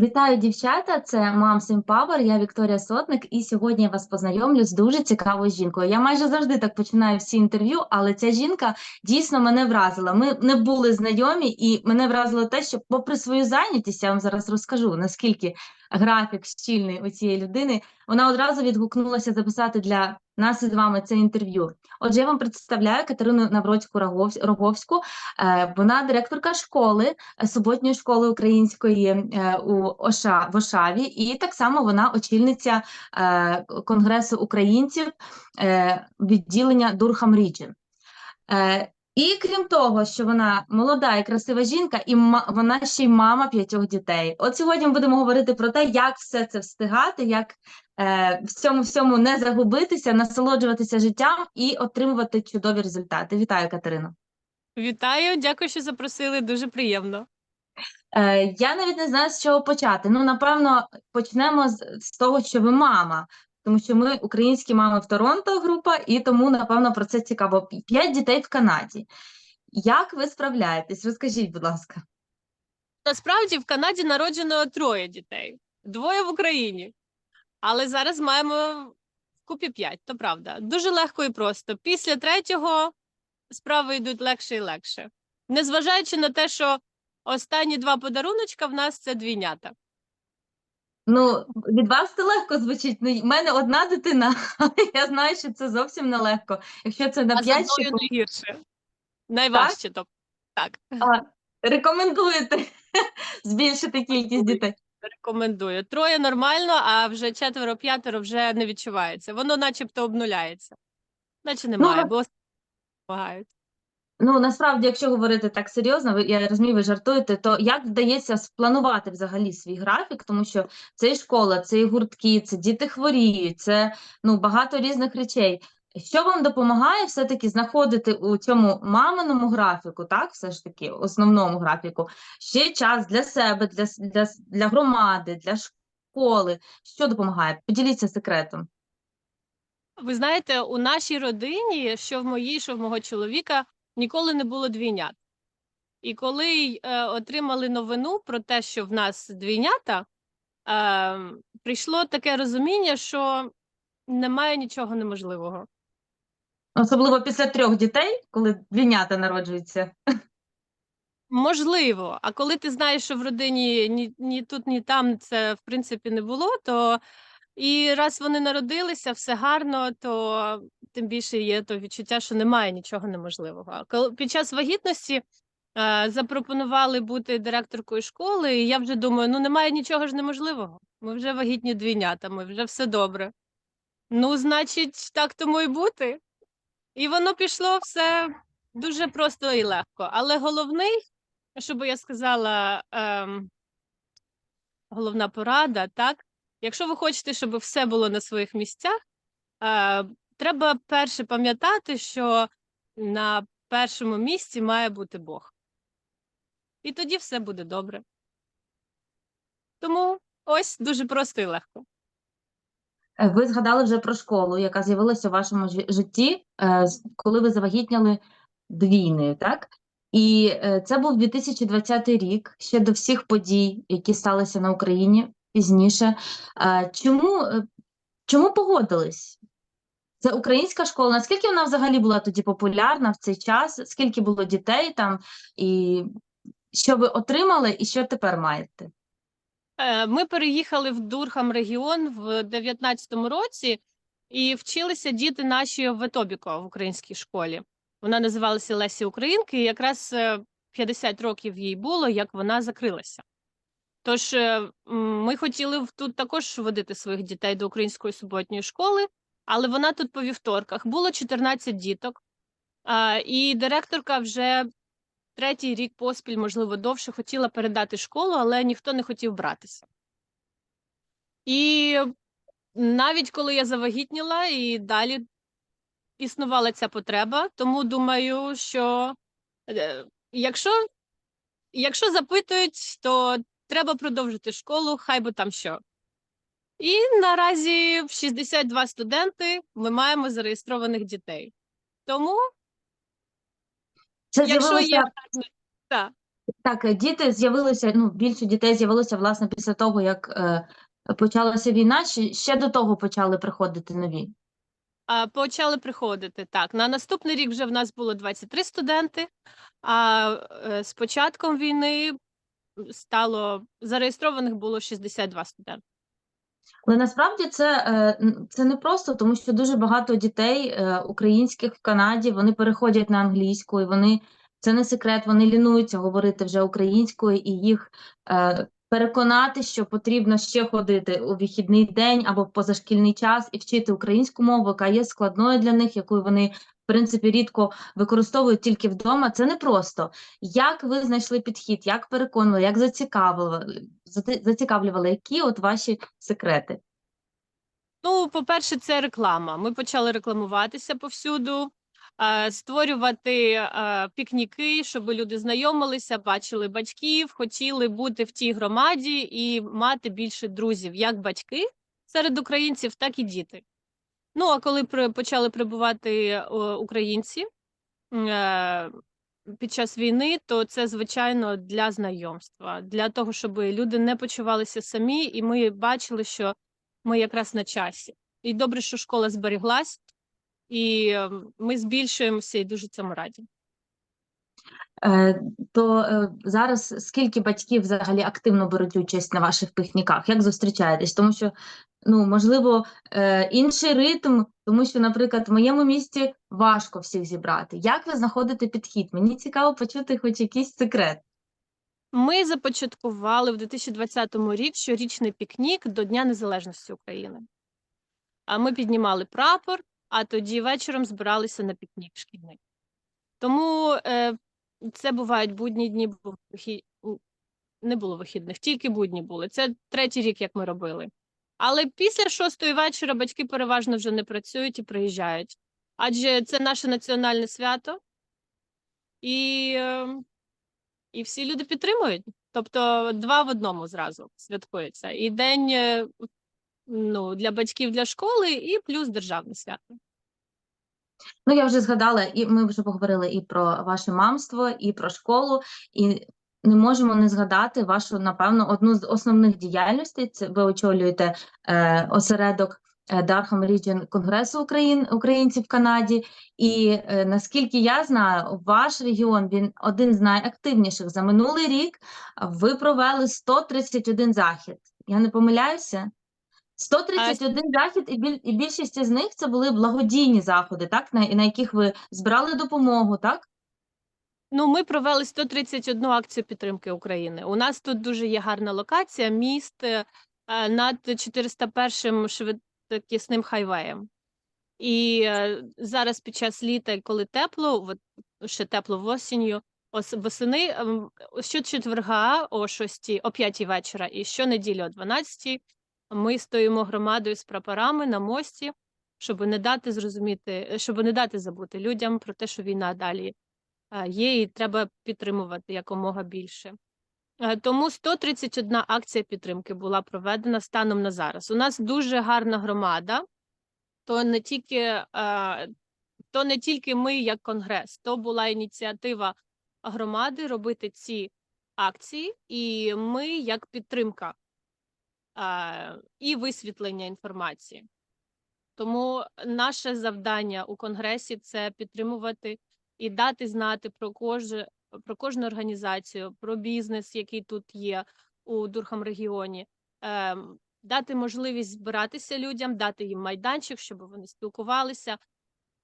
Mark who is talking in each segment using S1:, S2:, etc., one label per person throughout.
S1: Вітаю, дівчата! Це Moms Empower, я Вікторія Сотник, і сьогодні я вас познайомлю з дуже цікавою жінкою. Я майже завжди так починаю всі інтерв'ю, але ця жінка дійсно мене вразила. Ми не були знайомі, і мене вразило те, що, попри свою зайнятість, я вам зараз розкажу, наскільки графік щільний у цієї людини, вона одразу відгукнулася записати для нас із вами це інтерв'ю. Отже, я вам представляю Катерину Навроцьку Роговсь- Роговську. Е, Вона директорка школи е, суботньої школи української е, у Оша в Ошаві, і так само вона очільниця Конгресу українців відділення Дурхам Ріджен. І крім того, що вона молода і красива жінка, і вона ще й мама п'ятьох дітей. От сьогодні ми будемо говорити про те, як все це встигати, як е, в цьому всьому не загубитися, насолоджуватися життям і отримувати чудові результати. Вітаю, Катерино.
S2: Вітаю, дякую, що запросили. Дуже приємно.
S1: Е, я навіть не знаю, з чого почати. Ну, напевно, почнемо з, з того, що ви мама, тому що ми українські мами в Торонто група, і тому, напевно, про це цікаво. П'ять дітей в Канаді. Як ви справляєтесь? Розкажіть, будь ласка.
S2: Насправді в Канаді народжено троє дітей, двоє в Україні. Але зараз маємо вкупі п'ять, то правда. Дуже легко і просто. Після третього справи йдуть легше і легше. Незважаючи на те, що останні два подаруночка в нас це двійнята.
S1: Ну, від вас це легко звучить. Ну, в мене одна дитина, але я знаю, що це зовсім нелегко. Якщо це на
S2: А
S1: п'ять, ще
S2: одною гірше. Найважче, тобто так.
S1: а, рекомендуєте збільшити кількість дітей.
S2: Рекомендую. Троє нормально, а вже четверо-п'ятеро вже не відчувається. Воно начебто обнуляється. Наче немає,
S1: ви-
S2: бо допомагають.
S1: Ну, насправді, якщо говорити так серйозно, ви, я розумію, ви жартуєте, то як вдається спланувати взагалі свій графік, тому що це і школа, це і гуртки, це діти хворіють, це ну, багато різних речей. Що вам допомагає все-таки знаходити у цьому маминому графіку, так, все ж таки, основному графіку, ще час для себе, для, для, для громади, для школи? Що допомагає? Поділіться секретом.
S2: Ви знаєте, у нашій родині, що в моїй, що в мого чоловіка, ніколи не було двійнят. І коли е, отримали новину про те, що в нас двійнята, е, прийшло таке розуміння, що немає нічого неможливого.
S1: Особливо після трьох дітей, коли двійнята народжуються.
S2: Можливо, а коли ти знаєш, що в родині ні, ні тут, ні там це в принципі не було, то і раз вони народилися, все гарно, то тим більше є то відчуття, що немає нічого неможливого. А коли під час вагітності е, запропонували бути директоркою школи, і я вже думаю, ну немає нічого ж неможливого. Ми вже вагітні двійнята, ми вже все добре. Ну, значить, так тому і бути. І воно пішло все дуже просто і легко. Але головний, щоб я сказала, ем, головна порада, так? Якщо ви хочете, щоб все було на своїх місцях, е, треба перше пам'ятати, що на першому місці має бути Бог. І тоді все буде добре. Тому ось дуже просто і легко.
S1: Е, Ви згадали вже про школу, яка з'явилася у вашому жи- житті, е, коли ви завагітняли двійнею, так? І е, це був 2020 рік, ще до всіх подій, які сталися на Україні пізніше. Чому, чому погодились? Це українська школа. Наскільки вона взагалі була тоді популярна в цей час? Скільки було дітей там? І що ви отримали, і що тепер маєте?
S2: Е, Ми переїхали в Дурхам регіон в 19-му році і вчилися діти наші в Етобіко в українській школі. Вона називалася Лесі Українки, і якраз е, 50 років їй було, як вона закрилася. Тож е, ми хотіли тут також водити своїх дітей до української суботньої школи, але вона тут по вівторках. Було 14 діток, і директорка вже третій рік поспіль, можливо, довше хотіла передати школу, але ніхто не хотів братися. І навіть коли я завагітніла і далі існувала ця потреба, тому думаю, що е, якщо, якщо запитують, то треба продовжити школу, хай би там що. І наразі в 62 студенти ми маємо зареєстрованих дітей. Тому,
S1: Це
S2: якщо
S1: з'явилося
S2: є так,
S1: Так, е, діти з'явилися, ну, більше дітей з'явилося, власне, після того, як е, почалася війна, чи ще до того почали приходити нові?
S2: А, Почали приходити так. На наступний рік вже в нас було 23 студенти, а е, з початком війни стало зареєстрованих було 62 студенти.
S1: Але насправді це, е, це не просто, тому що дуже багато дітей е, українських в Канаді вони переходять на англійську, і вони це не секрет, вони лінуються говорити вже українською, і їх е, переконати, що потрібно ще ходити у вихідний день або в позашкільний час і вчити українську мову, яка є складною для них, яку вони принципі рідко використовують тільки вдома. Це непросто. Як ви знайшли підхід, як переконували, як зацікавили, зацікавлювали, які от ваші секрети?
S2: Ну, по-перше, це реклама. Ми почали рекламуватися повсюду, е, створювати е, пікніки, щоб люди знайомилися, бачили батьків, хотіли бути в тій громаді і мати більше друзів, як батьки серед українців, так і діти. Ну, а коли почали прибувати українці е, під час війни, то це звичайно для знайомства, для того, щоб люди не почувалися самі, і ми бачили, що ми якраз на часі. І добре, що школа зберіглась, і ми збільшуємося і дуже цьому раді.
S1: Е, то е, зараз скільки батьків взагалі активно беруть участь на ваших пікніках? Як зустрічаєтесь? Тому що, ну, можливо, е, інший ритм, тому що, наприклад, в моєму місті важко всіх зібрати. Як ви знаходите підхід? Мені цікаво почути хоч якийсь секрет.
S2: Ми започаткували в 2020 рік щорічний пікнік до Дня Незалежності України. А ми піднімали прапор, а тоді вечором збиралися на пікнік шкільний. Тому це бувають будні дні, бо не було вихідних, тільки будні були. Це третій рік, як ми робили. Але після шостої вечора батьки переважно вже не працюють і приїжджають. Адже це наше національне свято, і, е, і всі люди підтримують. Тобто два в одному зразу святкується. І день е, ну, для батьків для школи, і плюс державне свято.
S1: Ну, я вже згадала, і ми вже поговорили і про ваше мамство, і про школу, і не можемо не згадати вашу, напевно, одну з основних діяльностей. Це ви очолюєте е, осередок е, Darkham Region Конгресу Україн, українців в Канаді. І е, наскільки я знаю, ваш регіон він один з найактивніших. За минулий рік ви провели 131 захід. Я не помиляюся? 131 захід, і, біль, і більшість з них це були благодійні заходи, так? На, на яких ви збирали допомогу, так?
S2: Ну, ми провели 131 акцію підтримки України. У нас тут дуже є гарна локація, міст е, над 401 швидкісним хайвеєм. І е, зараз під час літа, коли тепло, от ще тепло в осінню, ос- восени, ем, щочетверга о 6, о 5 вечора і щонеділі о 12 ми стоїмо громадою з прапорами на мості, щоб не дати зрозуміти, щоб не дати забути людям про те, що війна далі е, є, і треба підтримувати якомога більше. Е, Тому 131 акція підтримки була проведена станом на зараз. У нас дуже гарна громада, то не тільки, е, то не тільки ми, як конгрес, то була ініціатива громади робити ці акції, і ми як підтримка е, і висвітлення інформації. Тому наше завдання у конгресі це підтримувати і дати знати про коже, про кожну організацію, про бізнес, який тут є у Дурхам регіоні, ем, дати можливість збиратися людям, дати їм майданчик, щоб вони спілкувалися.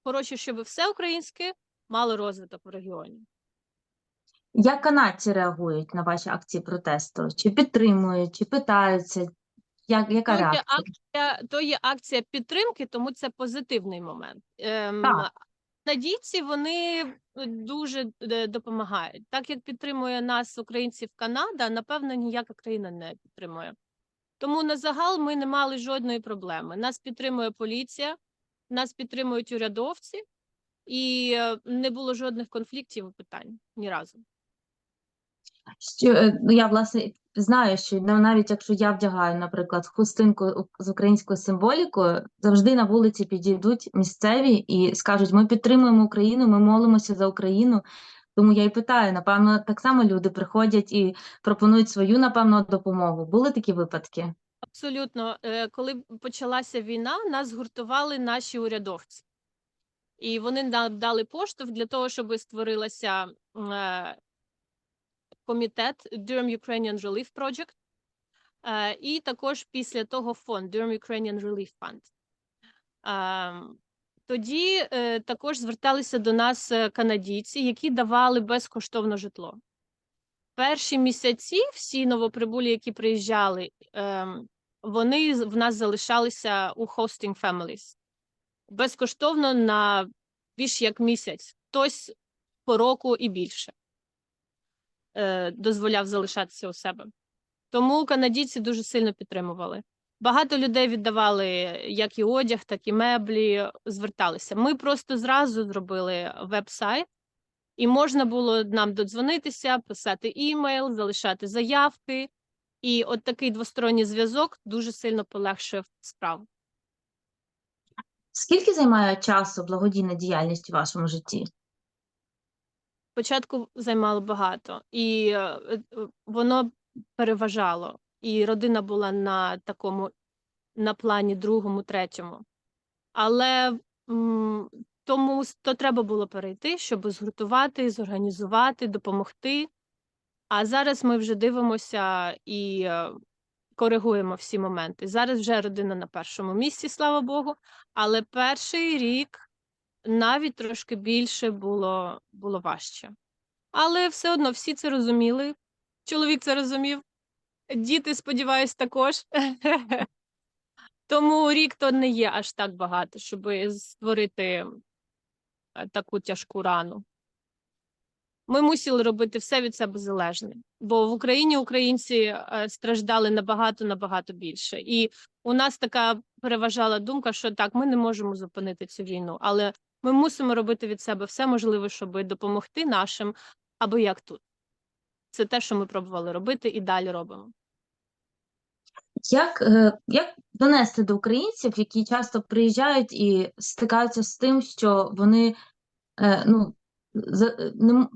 S2: Коротше, щоб все українське мало розвиток в регіоні.
S1: Як канадці реагують на ваші акції протесту? Чи підтримують, чи питаються? Як, яка
S2: є
S1: реакція?
S2: акція, то є акція підтримки, тому це позитивний момент. Ем,
S1: Так.
S2: Надійці вони дуже е, допомагають. Так як підтримує нас, українців, Канада, напевно, ніяка країна не підтримує. Тому на загал ми не мали жодної проблеми. Нас підтримує поліція, нас підтримують урядовці, і е, не було жодних конфліктів і питань ні разу.
S1: Що, е, ну, я, власне, знаю, що навіть якщо я вдягаю, наприклад, хустинку з українською символікою, завжди на вулиці підійдуть місцеві і скажуть: ми підтримуємо Україну, ми молимося за Україну. Тому я й питаю, напевно, так само люди приходять і пропонують свою, напевно, допомогу. Були такі випадки?
S2: Абсолютно, Е, коли почалася війна, нас згуртували наші урядовці, і вони дали поштовх для того, щоб створилася е, комітет Durham Ukrainian Relief Project, е, і також після того фонд Durham Ukrainian Relief Fund. Ем, Тоді е, також зверталися до нас е, канадійці, які давали безкоштовно житло. Перші місяці всі новоприбулі, які приїжджали, вони в нас залишалися у hosting families безкоштовно на більш як місяць, хтось по року і більше е, дозволяв залишатися у себе. Тому канадійці дуже сильно підтримували. Багато людей віддавали як і одяг, так і меблі, зверталися. Ми просто зразу зробили веб-сайт, і можна було нам додзвонитися, писати імейл, залишати заявки. І от такий двосторонній зв'язок дуже сильно полегшив справу.
S1: Скільки займає часу благодійна діяльність у вашому житті?
S2: Спочатку займало багато, і е, е, воно переважало. І родина була на такому на плані другому, третьому. Але тому то треба було перейти, щоб згуртувати, зорганізувати, допомогти. А зараз ми вже дивимося і е, коригуємо всі моменти. Зараз вже родина на першому місці, слава Богу. Але перший рік навіть трошки більше було, було важче. Але все одно всі це розуміли. Чоловік це розумів. Діти, сподіваюсь, також. Тому рік то не є аж так багато, щоб створити е, таку тяжку рану. Ми мусили робити все від себе залежне, бо в Україні українці е, страждали набагато набагато більше. І у нас така переважала думка, що так, ми не можемо зупинити цю війну, але ми мусимо робити від себе все можливе, щоб допомогти нашим, або як тут. Це те, що ми пробували робити, і далі робимо.
S1: Як, е, як донести до українців, які часто приїжджають і стикаються з тим, що вони е, ну, не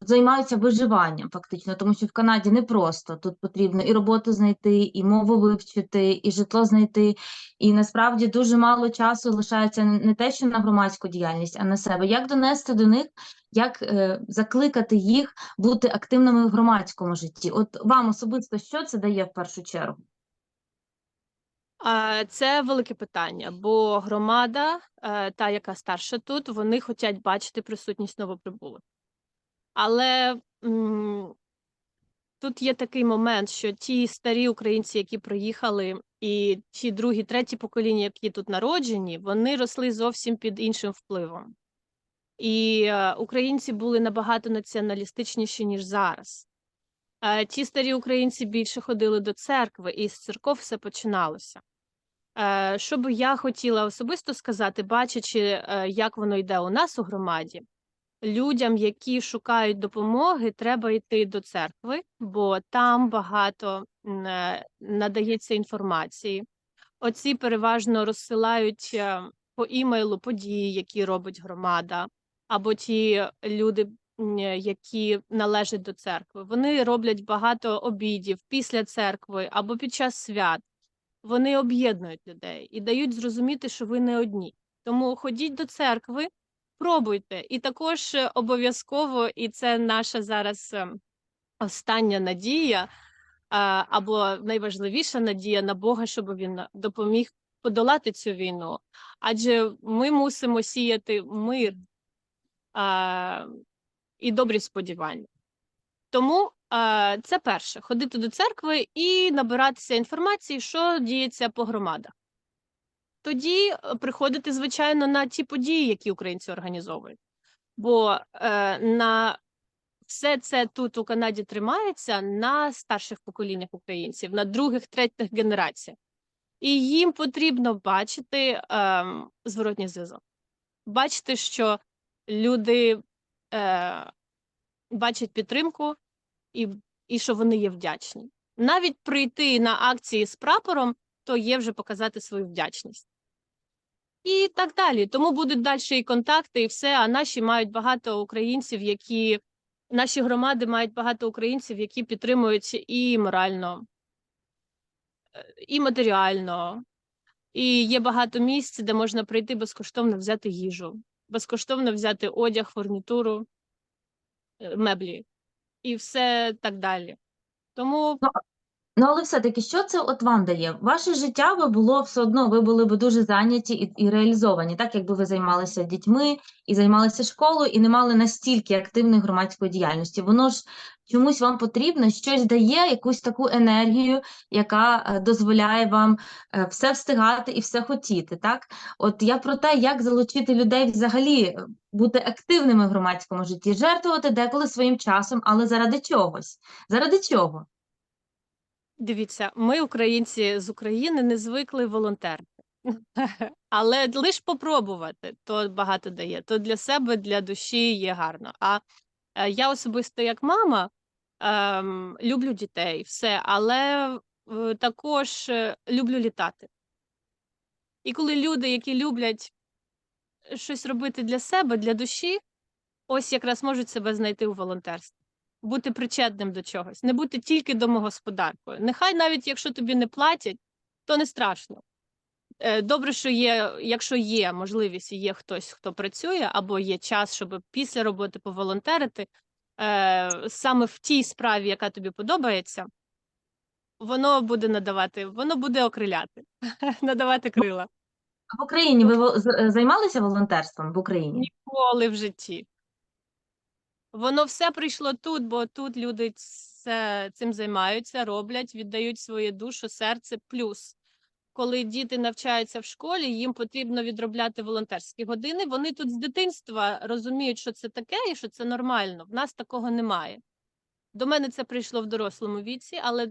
S1: займаються виживанням фактично, тому що в Канаді непросто. Тут потрібно і роботу знайти, і мову вивчити, і житло знайти. І насправді дуже мало часу лишається не те, що на громадську діяльність, а на себе. Як донести до них, як е, закликати їх бути активними в громадському житті? От вам особисто що це дає в першу чергу?
S2: Це велике питання, бо громада, е, та, яка старша тут, вони хочуть бачити присутність новоприбулих. Але м, тут є такий момент, що ті старі українці, які приїхали, і ті другі, треті покоління, які тут народжені, вони росли зовсім під іншим впливом. І е, українці були набагато націоналістичніші, ніж зараз. Е, Ті старі українці більше ходили до церкви, і з церков все починалося. Е, Що би я хотіла особисто сказати, бачачи, е, як воно йде у нас у громаді, людям, які шукають допомоги, треба йти до церкви, бо там багато е, надається інформації. Оці переважно розсилають е, по імейлу події, які робить громада, або ті люди, які належать до церкви. Вони роблять багато обідів після церкви або під час свят. Вони об'єднують людей і дають зрозуміти, що ви не одні. Тому ходіть до церкви, пробуйте. І також е, обов'язково, і це наша зараз е, остання надія, або найважливіша надія на Бога, щоб він допоміг подолати цю війну. Адже ми мусимо сіяти мир а, і добрі сподівання. Тому а, це перше ходити до церкви і набиратися інформації, що діється по громадах. Тоді е, приходити, звичайно, на ті події, які українці організовують. Бо е, на все це тут у Канаді тримається на старших поколіннях українців, на других, третіх генераціях. І їм потрібно бачити ем, зворотній зв'язок. Бачити, що люди е, бачать підтримку і, і що вони є вдячні. Навіть прийти на акції з прапором, то є вже показати свою вдячність. І так далі. Тому будуть далі і контакти, і все. А наші мають багато українців, які Наші громади мають багато українців, які підтримують і морально, і матеріально. І є багато місць, де можна прийти безкоштовно взяти їжу, безкоштовно взяти одяг, фурнітуру, е, меблі і все так далі. Тому
S1: Ну, але все-таки, що це от вам дає? Ваше життя би було все одно, ви були б дуже зайняті і, і реалізовані, так якби ви займалися дітьми і займалися школою, і не мали настільки активної громадської діяльності. Воно ж чомусь вам потрібно, щось дає, якусь таку енергію, яка е, дозволяє вам е, все встигати і все хотіти. Так, от я про те, як залучити людей взагалі е, бути активними в громадському житті, жертвувати деколи своїм часом, але заради чогось. Заради чого?
S2: Дивіться, ми, українці з України, не звикли волонтерити. Але лише попробувати, то багато дає. То для себе, для душі є гарно. А е, я особисто, як мама, ем, люблю дітей, все, але е, також е, люблю літати. І коли люди, які люблять щось робити для себе, для душі, ось якраз можуть себе знайти у волонтерстві бути причетним до чогось, не бути тільки домогосподаркою. Нехай навіть якщо тобі не платять, то не страшно. Е, Добре, що є, якщо є можливість і є хтось, хто працює, або є час, щоб після роботи поволонтерити е, саме в тій справі, яка тобі подобається, воно буде надавати, воно буде окриляти, надавати крила.
S1: В Україні ви е, займалися волонтерством в Україні?
S2: Ніколи в житті. Воно все прийшло тут, бо тут люди цим займаються, роблять, віддають свою душу, серце. Плюс, коли діти навчаються в школі, їм потрібно відробляти волонтерські години. Вони тут з дитинства розуміють, що це таке і що це нормально. В нас такого немає. До мене це прийшло в дорослому віці, але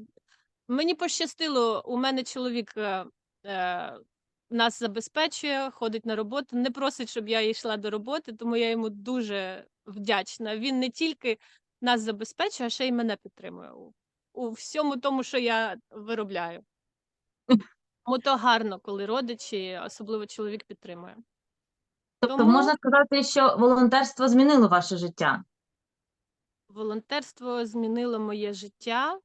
S2: мені пощастило, у мене чоловік е, е, нас забезпечує, ходить на роботу, не просить, щоб я йшла до роботи, тому я йому дуже вдячна. Він не тільки нас забезпечує, а ще й мене підтримує у, у всьому тому, що я виробляю. Тому то гарно, коли родичі, особливо чоловік, підтримує.
S1: Тобто
S2: Тому-
S1: можна сказати, що волонтерство змінило ваше життя.
S2: Волонтерство змінило моє життя,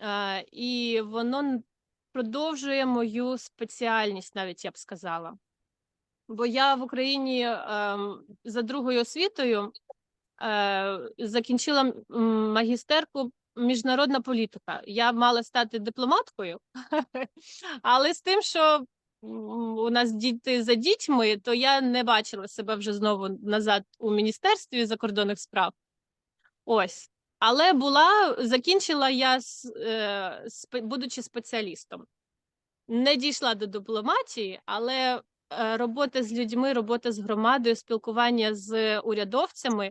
S2: е, і воно продовжує мою спеціальність, навіть я б сказала. Бо я в Україні ем, за другою освітою е, закінчила магістерку міжнародна політика. Я мала стати дипломаткою, але з тим, що у нас діти за дітьми, то я не бачила себе вже знову назад у міністерстві закордонних справ. Ось. Але була, закінчила я, е, будучи спеціалістом. Не дійшла до дипломатії, але е, робота з людьми, робота з громадою, спілкування з урядовцями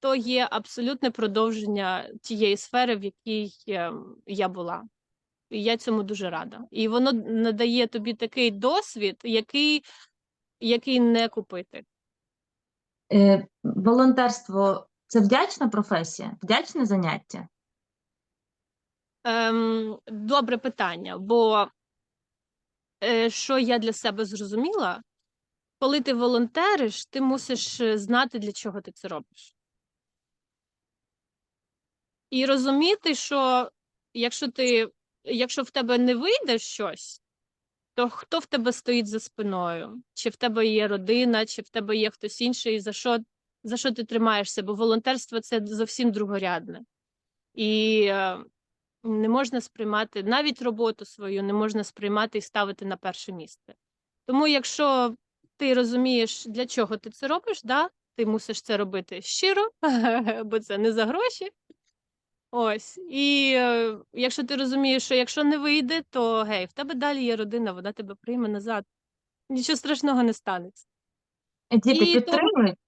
S2: то є абсолютне продовження тієї сфери, в якій е, я була. І я цьому дуже рада. І воно надає тобі такий досвід, який, який не купити.
S1: Волонтерство це вдячна професія, вдячне заняття.
S2: Ем, добре питання, бо е, що я для себе зрозуміла, коли ти волонтериш, ти мусиш е, знати, для чого ти це робиш. І розуміти, що якщо ти, якщо в тебе не вийде щось, то хто в тебе стоїть за спиною? Чи в тебе є родина, чи в тебе є хтось інший, за що, за що ти тримаєшся? Бо волонтерство це зовсім другорядне. І е, не можна сприймати навіть роботу свою не можна сприймати і ставити на перше місце. Тому, якщо ти розумієш, для чого ти це робиш, да, ти мусиш це робити щиро, бо це не за гроші. Ось. І е, якщо ти розумієш, що якщо не вийде, то гей, в тебе далі є родина, вона тебе прийме назад. Нічого страшного не станеться.
S1: Діти
S2: І
S1: підтримують.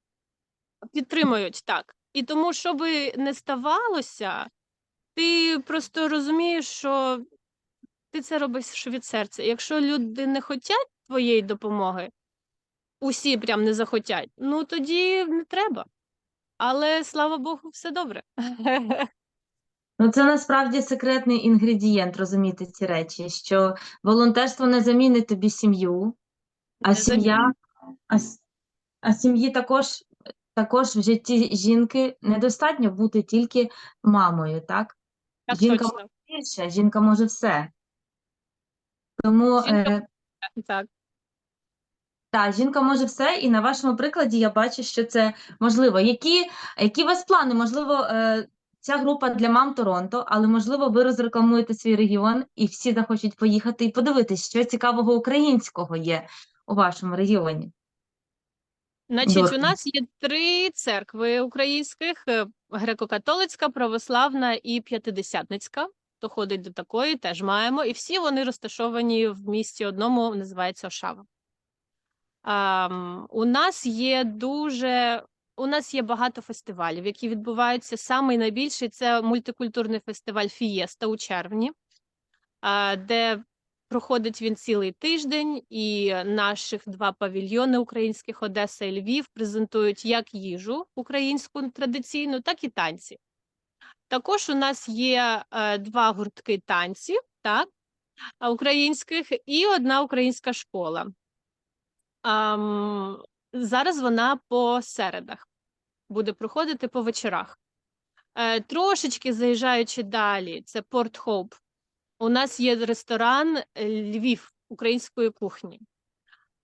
S2: Підтримують так. І тому, що би не ставалося, ти просто розумієш, що ти це робиш від серця. Якщо люди не хочуть твоєї допомоги, усі прям не захотять, ну тоді не треба. Але слава Богу, все добре.
S1: Ну, це насправді секретний інгредієнт розуміти ці речі, що волонтерство не замінить тобі сім'ю, а сім'я, а, а сім'ї також також в житті жінки недостатньо бути тільки мамою, так?
S2: Так
S1: Жінка
S2: точно.
S1: може більше, жінка може все. Тому
S2: Жінка
S1: е,
S2: Так.
S1: Так, жінка може все, і на вашому прикладі я бачу, що це можливо. Які, які у вас плани? Можливо, е, ця група для мам Торонто, але можливо, ви розрекламуєте свій регіон і всі захочуть поїхати і подивитись, що цікавого українського є у вашому регіоні.
S2: Значить, у нас є три церкви українських: е, греко-католицька, православна і п'ятидесятницька. Хто ходить до такої, теж маємо. І всі вони розташовані в місті одному, називається Ошава. Ам, у нас є дуже. У нас є багато фестивалів, які відбуваються. Самий найбільший це мультикультурний фестиваль Фієста у червні, де проходить він цілий тиждень, і наших два павільйони українських Одеса і Львів презентують як їжу українську традиційну, так і танці. Також у нас є е, два гуртки танців, так, українських, і одна українська школа. Ам, зараз вона по середах буде проходити по вечорах. Е, трошечки заїжджаючи далі, це Порт Хоуп. У нас є ресторан е, Львів української кухні.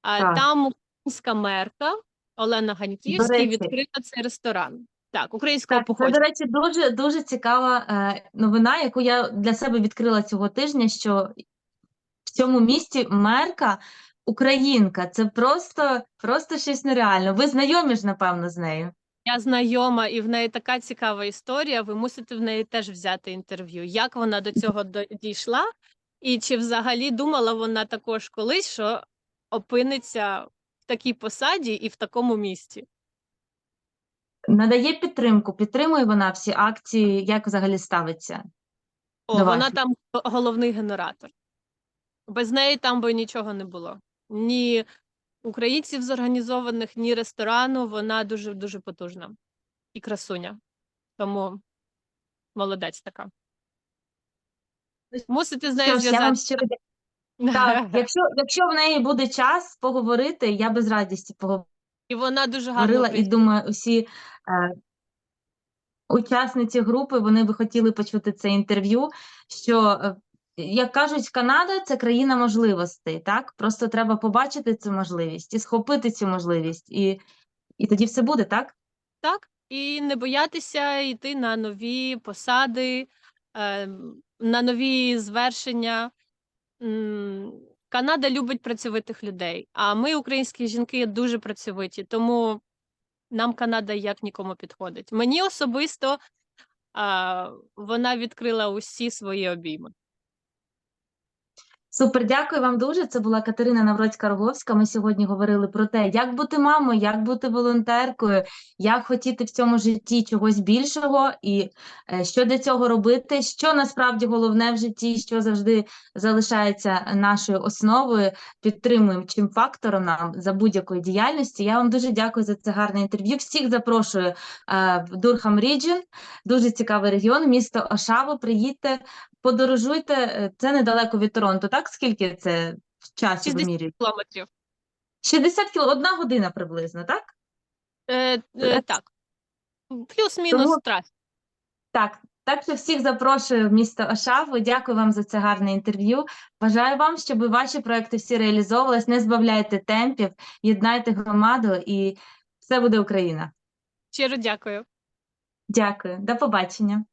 S2: А
S1: Так.
S2: там українська мерка Олена Ганьківська відкрила цей ресторан. Так, українського
S1: Так, це, до речі, дуже, дуже цікава е, новина, яку я для себе відкрила цього тижня, що в цьому місті мерка українка. Це просто, просто щось нереальне. Ви знайомі ж, напевно, з нею.
S2: Я знайома, і в неї така цікава історія. Ви мусите в неї теж взяти інтерв'ю. Як вона до цього дійшла, і чи взагалі думала вона також колись, що опиниться в такій посаді і в такому місті?
S1: Надає підтримку, підтримує вона всі акції, як взагалі ставиться.
S2: О,
S1: Давай.
S2: вона там головний генератор. Без неї там би нічого не було. Ні українців зорганізованих, ні ресторану. Вона дуже дуже потужна і красуня. Тому молодець така. Мусите з нею зв'язатися.
S1: так, якщо, якщо в неї буде час поговорити, я би з радістю поговорила
S2: І вона дуже гарно
S1: і думаю, усі е, учасниці групи вони би хотіли почути це інтерв'ю. Що, е, як кажуть, Канада це країна можливостей, так? Просто треба побачити цю можливість і схопити цю можливість, і, і тоді все буде, так?
S2: Так, і не боятися йти на нові посади, ем, на нові звершення. Канада любить працьовитих людей, а ми, українські жінки, дуже працьовиті, тому нам Канада як нікому підходить. Мені особисто вона відкрила усі свої обійми.
S1: Супер, дякую вам дуже. Це була Катерина Навроцька-Роговська. Ми сьогодні говорили про те, як бути мамою, як бути волонтеркою, як хотіти в цьому житті чогось більшого, і е, що для цього робити, що насправді головне в житті, що завжди залишається нашою основою, підтримуємо чим фактором нам за будь-якої діяльності. Я вам дуже дякую за це гарне інтерв'ю. Всіх запрошую е, в Дурхам Ріджін, дуже цікавий регіон, місто Ошаво. Приїдьте, подорожуйте. Е, Це недалеко від Торонто. Так скільки це в часі
S2: 60
S1: вимірюють?
S2: Кілометрів.
S1: 60 кіло, одна година приблизно, так?
S2: Е,
S1: Е,
S2: е, так. Плюс-мінус
S1: тому-
S2: трас.
S1: Так. Так що всіх запрошую в місто Ошаву. Дякую вам за це гарне інтерв'ю. Бажаю вам, щоб ваші проекти всі реалізовувались. Не збавляйте темпів, єднайте громаду, і все буде Україна.
S2: Щиро дякую.
S1: Дякую, до побачення.